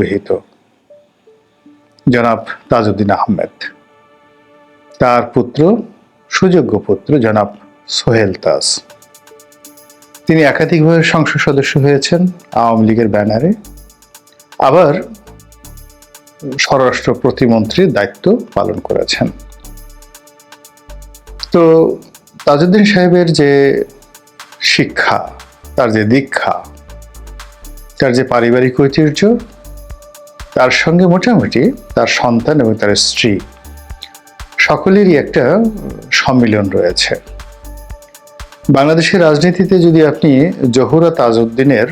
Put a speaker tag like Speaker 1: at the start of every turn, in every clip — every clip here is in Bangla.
Speaker 1: অভিহিত। জনাব তাজউদ্দিন আহমেদ। তার পুত্র, সুযোগ্য পুত্র জনাব সোহেল তাজ। তিনি একাধিকভাবে সংসদ সদস্য হয়েছেন আওয়ামী লীগের ব্যানারে। আবার স্বরাষ্ট্র প্রতিমন্ত্রীর দায়িত্ব পালন করেছেন। তো তাজউদ্দিন সাহেবের যে শিক্ষা, তার যে দীক্ষা, তার যে পারিবারিক ঐতিহ্য তার সঙ্গে মোটামুটি তার সন্তান এবং তার স্ত্রী সকলেরই একটা সম্মিলন রয়েছে। বাংলাদেশের রাজনীতিতে যদি আপনি জহুরা তাজউদ্দিনের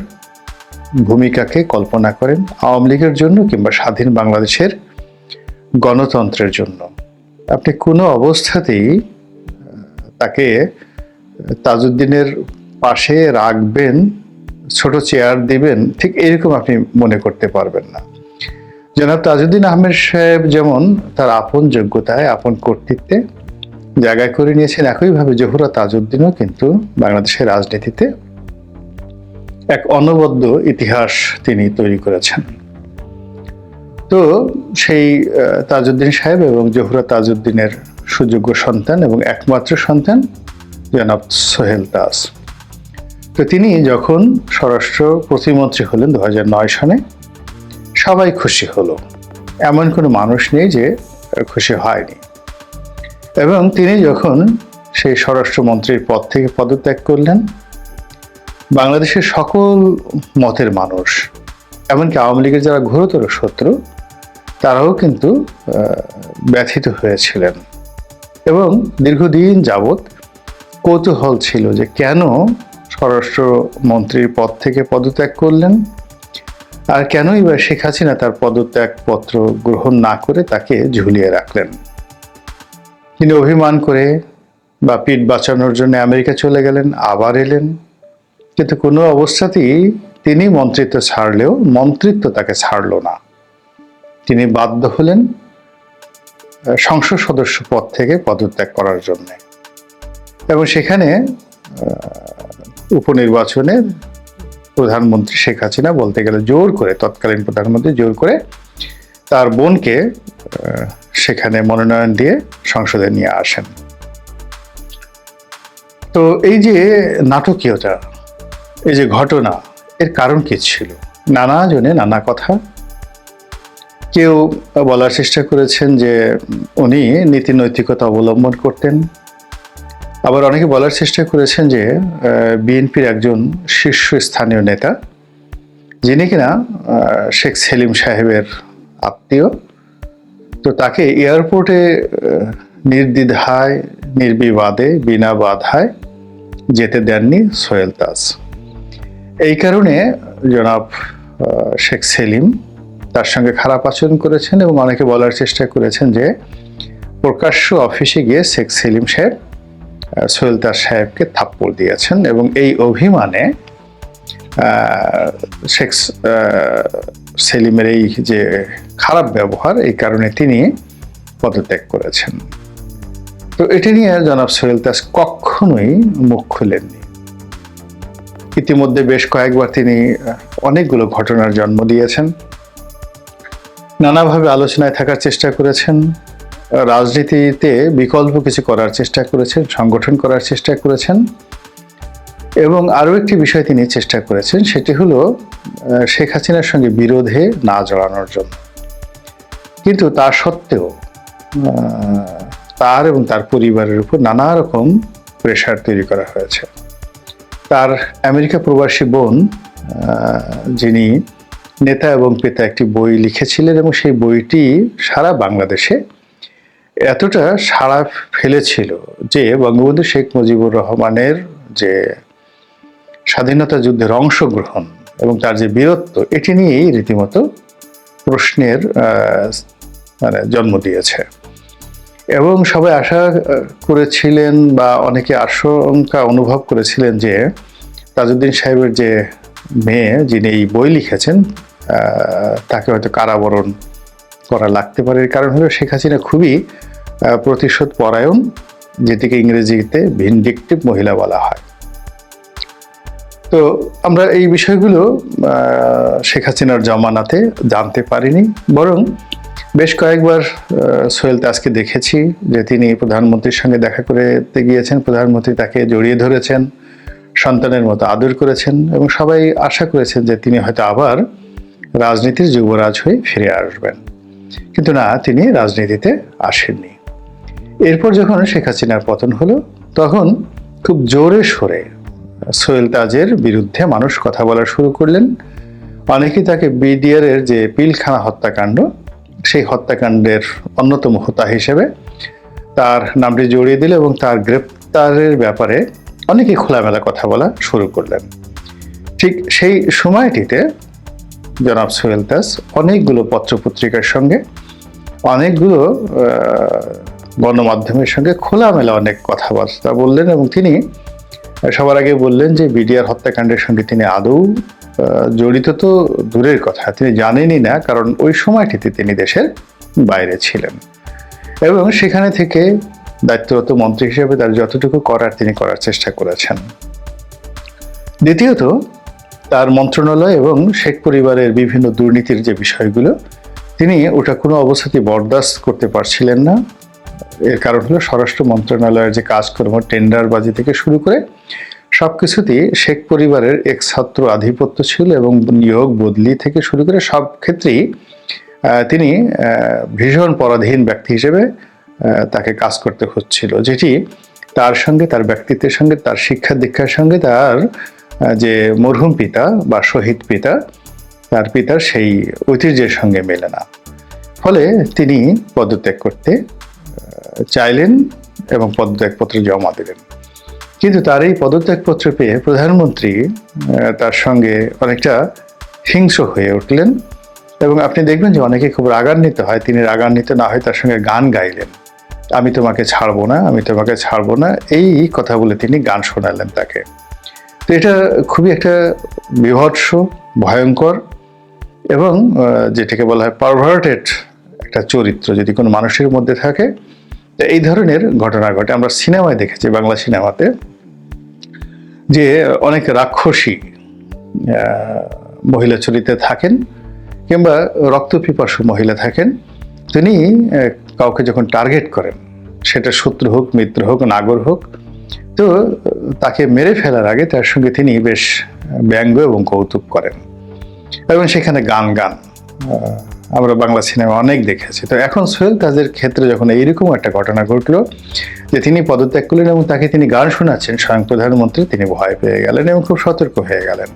Speaker 1: ভূমিকাকে কল্পনা করেন, আওয়ামী লীগের জন্য কিংবা স্বাধীন বাংলাদেশের গণতন্ত্রের জন্য, আপনি কোনো অবস্থাতেই তাকে তাজউদ্দিনের পাশে রাখবেন, ছোট চেয়ার দিবেন, ঠিক এরকম আপনি মনে করতে পারবেন না। জনাব তাজউদ্দিন আহমেদ সাহেব যেমন তার আপন যোগ্যতায়, আপন কর্তৃত্বে জায়গায় করে নিয়েছেন, একইভাবে জহুরা তাজউদ্দিনও কিন্তু বাংলাদেশের রাজনীতিতে এক অনবদ্য ইতিহাস তিনি তৈরি করেছেন। তো সেই তাজউদ্দিন সাহেব এবং জহুরা তাজউদ্দিনের সুযোগ্য সন্তান এবং একমাত্র সন্তান জনাব সোহেল দাস। তো তিনি যখন স্বরাষ্ট্র প্রতিমন্ত্রী হলেন দু সনে সবাই খুশি হলো। এমন কোনো মানুষ নেই যে খুশি হয়নি। এবং তিনি যখন সেই স্বরাষ্ট্রমন্ত্রীর পদ থেকে পদত্যাগ করলেন, বাংলাদেশের সকল মতের মানুষ, এমনকি আওয়ামী লীগের যারা ঘোরতর শত্রু, তারাও কিন্তু ব্যথিত হয়েছিলেন। এবং দীর্ঘদিন যাবৎ কৌতূহল ছিল যে কেন স্বরাষ্ট্রমন্ত্রীর পদ থেকে পদত্যাগ করলেন? আর কেনই বা শেখ হাসিনা তার পদত্যাগপত্র গ্রহণ না করে তাকে ঝুলিয়ে রাখলেন? তিনি অভিমান করে বা পিঠ বাঁচানোর জন্য আমেরিকা চলে গেলেন আবার এলেন। কিন্তু কোনো অবস্থাতেই তিনি মন্ত্রিত্ব ছাড়লেও মন্ত্রিত্ব তাকে ছাড়ল না। তিনি বাধ্য হলেন সংসদ সদস্য পদ থেকে পদত্যাগ করার জন্য। এবং সেখানে আহ, উপনির্বাচনে প্রধানমন্ত্রী শেখ হাসিনা বলতে গেলে জোর করে, তৎকালীন প্রধানমন্ত্রী জোর করে তার বোনকে সেখানে মনোনয়ন দিয়ে সংসদে নিয়ে আসেন। তো এই যে নাটকীয়তা, এই যে ঘটনা, এর কারণ কি ছিল? নানা জনে নানা কথা। কেউ বলার চেষ্টা করেছেন যে উনি নীতি নৈতিকতা অবলম্বন করতেন। আবার অনেকে বলার চেষ্টা করেছেন যে বিএনপির একজন শীর্ষস্থানীয় নেতা, যিনি কিনা শেখ সেলিম সাহেবের আত্মীয়, তো তাকে এয়ারপোর্টে নির্দ্বিধায়, নির্বিবাদে, বিনা বাধায় যেতে দেননি সোহেল তাজ। এই কারণে জনাব শেখ সেলিম তার সঙ্গে খারাপ আচরণ করেছেন এবং অনেকে বলার চেষ্টা করেছেন যে, প্রকাশ্য অফিসে গিয়ে শেখ সেলিম সাহেব আহ, সোহেল তাজ সাহেবকে থাপ্পড় দিয়েছেন এবং এই অভিমানে শেখ সেলিমের এই যে খারাপ ব্যবহার এই কারণে তিনি পদত্যাগ করেছেন। তো এটি নিয়ে জনাব সোহেল তাজ কখনোই মুখ খুলেননি। ইতিমধ্যে বেশ কয়েকবার তিনি অনেকগুলো ঘটনার জন্ম দিয়েছেন। নানাভাবে আলোচনায় থাকার চেষ্টা করেছেন। রাজনীতিতে বিকল্প কিছু করার চেষ্টা করেছেন, সংগঠন করার চেষ্টা করেছেন এবং আরও একটি বিষয় তিনি চেষ্টা করেছেন, সেটি হলো শেখ হাসিনার সঙ্গে বিরোধে না জড়ানোর জন্য। কিন্তু তা সত্ত্বেও তার এবং তার পরিবারের উপর নানা রকম প্রেশার তৈরি করা হয়েছে। তার আমেরিকা প্রবাসী বোন যিনি নেতা এবং পিতা একটি বই লিখেছিলেন এবং সেই বইটি সারা বাংলাদেশে এতটা সাড়া ফেলেছিল যে বঙ্গবন্ধু শেখ মুজিবুর রহমানের যে স্বাধীনতা যুদ্ধের অংশগ্রহণ এবং তার যে বীরত্ব, এটি নিয়েই রীতিমতো প্রশ্নের মানে জন্ম দিয়েছে। এবং সবাই আশা করেছিলেন বা অনেকে আশঙ্কা অনুভব করেছিলেন যে তাজউদ্দিন সাহেবের যে মেয়ে, যিনি এই বই লিখেছেন তাকে হয়তো কারাবরণ করা লাগতে পারে। এর কারণ হলো শেখ হাসিনা খুবই প্রতিশোধ পরায়ণ, যেটিকে ইংরেজিতে ভিনডিকটিভ মহিলা বলা হয়। তো আমরা এই বিষয়গুলো শেখ হাসিনার জমানাতে জানতে পারিনি, বরং বেশ কয়েকবার সোহেল তাজকে দেখেছি যে তিনি প্রধানমন্ত্রীর সঙ্গে দেখা করতে গিয়েছেন, প্রধানমন্ত্রী তাকে জড়িয়ে ধরেছেন, সন্তানের মতো আদর করেছেন, এবং সবাই আশা করেছেন যে তিনি হয়তো আবার রাজনীতির যুবরাজ হয়ে ফিরে আসবেন। কিন্তু না, তিনি রাজনীতিতে আসেননি। এরপর যখন শেখ হাসিনার পতন হলো, তখন খুব জোরে সরে সোহেল তাজের বিরুদ্ধে মানুষ কথা বলা শুরু করলেন। অনেকেই তাকে বিডিআর এর যে পিলখানা হত্যাকাণ্ড, সেই হত্যাকাণ্ডের অন্যতম হোতা হিসেবে তার নামটি জড়িয়ে দিল এবং তার গ্রেপ্তারের ব্যাপারে অনেকে খোলামেলা কথা বলা শুরু করলেন। ঠিক সেই সময়টিতে জনাব সোহেল দাস, অনেকগুলো পত্রপত্রিকার সঙ্গে, অনেকগুলো গণমাধ্যমের সঙ্গে খোলামেলা অনেক কথাবার্তা বললেন এবং তিনি সবার আগে বললেন যে বিডিআর হত্যাকাণ্ডের সঙ্গে তিনি আদৌ জড়িত তো দূরের কথা, তিনি জানেনই না, কারণ ওই সময়টিতে তিনি দেশের বাইরে ছিলেন। এবং সেখানে থেকে দায়িত্বরত মন্ত্রী হিসেবে তার যতটুকু করার তিনি করার চেষ্টা করেছেন। দ্বিতীয়ত তার মন্ত্রণালয় এবং শেখ পরিবারের বিভিন্ন দুর্নীতির যে বিষয়গুলো, তিনি ওটা কোনো অবস্থাতেই বরদাস্ত করতে পারছিলেন না। এর কারণ হলো স্বরাষ্ট্র মন্ত্রণালয়ের যে কাজকর্ম, টেন্ডারবাজি থেকে শুরু করে সব কিছুতেই শেখ পরিবারের এক ছাত্র আধিপত্য ছিল এবং নিয়োগ বদলি থেকে শুরু করে সব ক্ষেত্রেই তিনি ভীষণ পরাধীন ব্যক্তি হিসেবে তাকে কাজ করতে হচ্ছিল। যেটি তার সঙ্গে, তার ব্যক্তিত্বের সঙ্গে, তার শিক্ষা দীক্ষার সঙ্গে, তার যে মরহুম পিতা বা শহীদ পিতা, তার পিতার সেই ঐতিহ্যের সঙ্গে মেলে না। ফলে তিনি পদত্যাগ করতে চাইলেন এবং পদত্যাগপত্র জমা দিলেন। কিন্তু তার এই পদত্যাগপত্র পেয়ে প্রধানমন্ত্রী তার সঙ্গে অনেকটা হিংস্র হয়ে উঠলেন এবং আপনি দেখবেন যে অনেকে খুব রাগান্বিত হয়। তিনি রাগান্বিত না হয় তার সঙ্গে গান গাইলেন। আমি তোমাকে ছাড়বো না, আমি তোমাকে ছাড়বো না, এই কথা বলে তিনি গান শোনালেন তাকে। তো এটা খুবই একটা বিভৎস, ভয়ঙ্কর এবং যেটাকে বলা হয় পারভার্টেড একটা চরিত্র যদি কোনো মানুষের মধ্যে থাকে। এই ধরনের ঘটনা ঘটে। আমরা সিনেমায় দেখেছি, বাংলা সিনেমাতে, যে অনেক রাক্ষসী মহিলা চরিত্রে থাকেন কিংবা রক্তপিপাসু মহিলা থাকেন। তিনি কাউকে যখন টার্গেট করেন, সেটা শত্রু হোক, মিত্র হোক, নাগর হোক তো তাকে মেরে ফেলার আগে তার সঙ্গে তিনি বেশ ব্যঙ্গ এবং কৌতুক করেন। এবং সেখানে গান গান। আমরা বাংলা সিনেমা অনেক দেখেছি তো এখন সোহেল তাজের ক্ষেত্রে যখন এইরকম একটা ঘটনা ঘটলো যে তিনি পদত্যাগ করলেন এবং তাকে তিনি গান শোনাচ্ছেন, স্বয়ং প্রধানমন্ত্রী, তিনি ভয় পেয়ে গেলেন এবং খুব সতর্ক হয়ে গেলেন।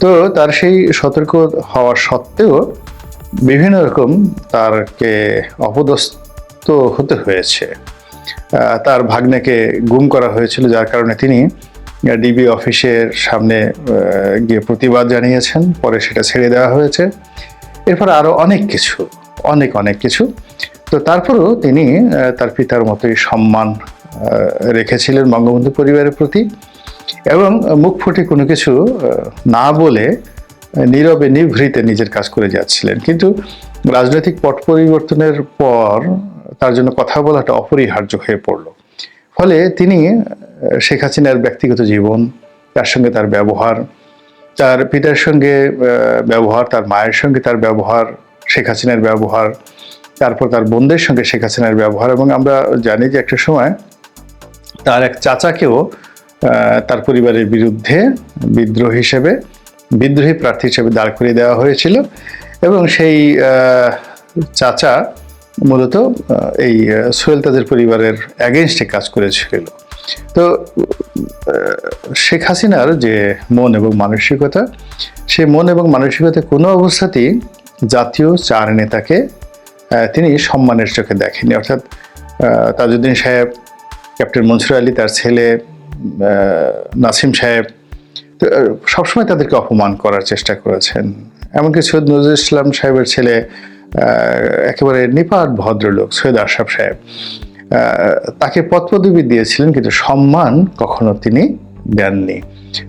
Speaker 1: তো তার সেই সতর্ক হওয়া সত্ত্বেও বিভিন্ন রকম তারকে অপদস্থ হতে হয়েছে। তার ভাগ্নেকে গুম করা হয়েছিল, যার কারণে তিনি ডিবি অফিসের সামনে গিয়ে প্রতিবাদ জানিয়েছেন। পরে সেটা ছেড়ে দেওয়া হয়েছে। এরপর আরও অনেক কিছু, অনেক অনেক কিছু। তো তারপরেও তিনি তার পিতার মতোই সম্মান রেখেছিলেন বঙ্গবন্ধু পরিবারের প্রতি। এবং মুখ ফুটে কোনো কিছু না বলে নীরবে নিভৃতে নিজের কাজ করে যাচ্ছিলেন। কিন্তু রাজনৈতিক পট পরিবর্তনের পর তার জন্য কথা বলাটা অপরিহার্য হয়ে পড়ল। ফলে তিনি শেখ হাসিনার ব্যক্তিগত জীবন, তার সঙ্গে তার ব্যবহার, তার পিতার সঙ্গে ব্যবহার, তার মায়ের সঙ্গে তার ব্যবহার, শেখ হাসিনার ব্যবহার, তারপর তার বোনদের সঙ্গে শেখ হাসিনার ব্যবহার এবং আমরা জানি যে একটা সময় তার এক চাচাকেও তার পরিবারের বিরুদ্ধে বিদ্রোহ হিসেবে, বিদ্রোহী প্রার্থী হিসেবে দাঁড় করিয়ে দেওয়া হয়েছিল এবং সেই চাচা মূলত এই সোহেল তাদের পরিবারের অ্যাগেনস্টে কাজ করেছিল। তো শেখ হাসিনার যে মন এবং মানসিকতা সে মন এবং মানসিকতা কোনো অবস্থাতেই জাতীয় চার নেতাকে তিনি সম্মানের চোখে দেখেনি অর্থাৎ তাজউদ্দিন সাহেব ক্যাপ্টেন মনসুর আলী তার ছেলে নাসিম সাহেব তো, সবসময় তাদেরকে অপমান করার চেষ্টা করেছেন। এমনকি সৈয়দ নজরুল ইসলাম সাহেবের ছেলে একেবারে নিপাট ভদ্রলোক সৈয়দ আশরাফ সাহেব তাকে পদপদবি দিয়েছিলেন কিন্তু সম্মান কখনো তিনি দেননি।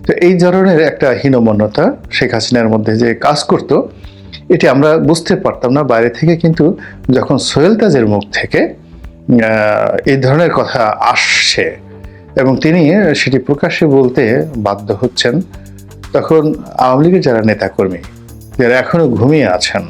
Speaker 1: তো এই ধরনের একটা হীনমন্যতা শেখ হাসিনার মধ্যে যে কাজ করত, এটি আমরা বুঝতে পারতাম না। বাইরে থেকে কিন্তু যখন সোহেল তাজের মুখ থেকে এই ধরনের কথা আসছে এবং তিনি সেটি প্রকাশ্যে বলতে বাধ্য হচ্ছেন, তখন আওয়ামী লীগের যারা নেতাকর্মী, যারা এখনও ঘুমিয়ে আছেন